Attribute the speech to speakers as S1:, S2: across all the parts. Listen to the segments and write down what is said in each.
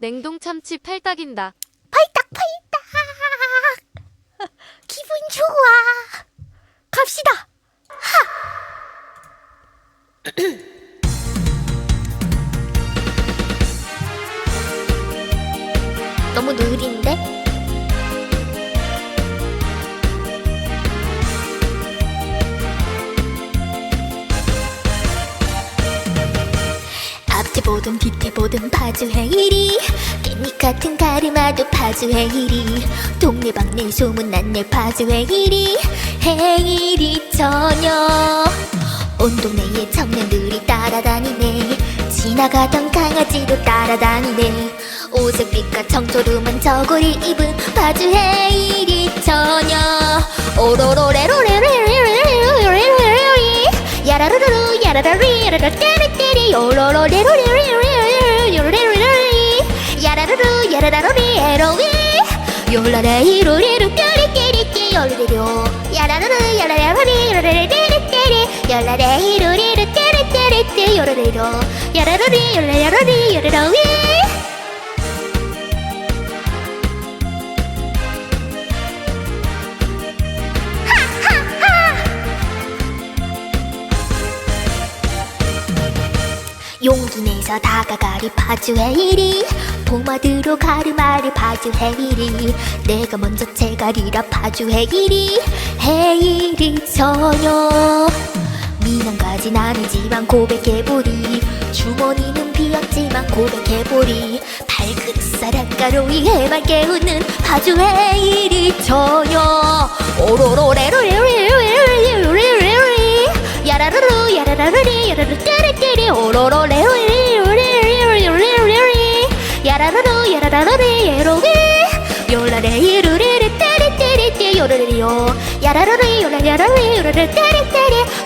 S1: 냉동 참치 팔딱인다.
S2: 팔딱 팔딱 기분 좋아 갑시다 하 너무 느린데? 보든 뒤뒤 보든 파주해 이리 깻잎 같은 가르마도 파주해 이리 동네방네 소문난 내 파주해 이리 해이리 저녁 온 동네의 청년들이 따라다니네. 지나가던 강아지도 따라다니네. 오색빛과 청초름한 저고리 입은 파주해 이리 저녁 오로로레로레레레레레레레레레레 야라르르 야라라리 야라라 떼리떼리 오로로레로레레레레레레레레 야라르르 야라라리 에로위 요라레이로리루 떼리떼리떼 요르레로 야라르르 야라라리 요르레레레레레 요라레이로리루 떼리떼리떼 요르레로 야라르리 요라라리 요르로위. 용기 내서 다가가리 파주해 이 리 포마드로 가르마를 파주해 이리 내가 먼저 채가리라 파주해 이리 해이리 저녁 미남까진 아니지만 고백해보리 주머니는 비었지만 고백해보리 발그릇 사랑가로이 해맑게 웃는 파주해 이리 저녁 오로로레로레로레로레로레로레로레 야라르르 야라라르리 야라르 떼리떼리 오로로레로 だらでイエローウよられいるれれてれてれてよられるよ。やられるよらやられよられてれて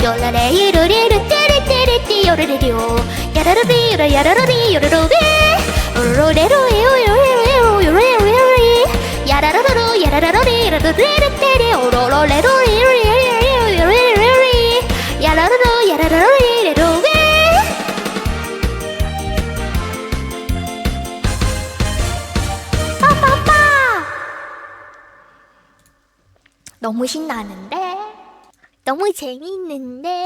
S2: れよ。られいるれれてれてれてよられるよやられるよらやられるよ。らろべうろれろえおよえおよよれよれやらろろろやらろろれらろれれてれおろろれろれれれれれれれやらろろやらろろれ 너무 신나는데? 너무 재밌는데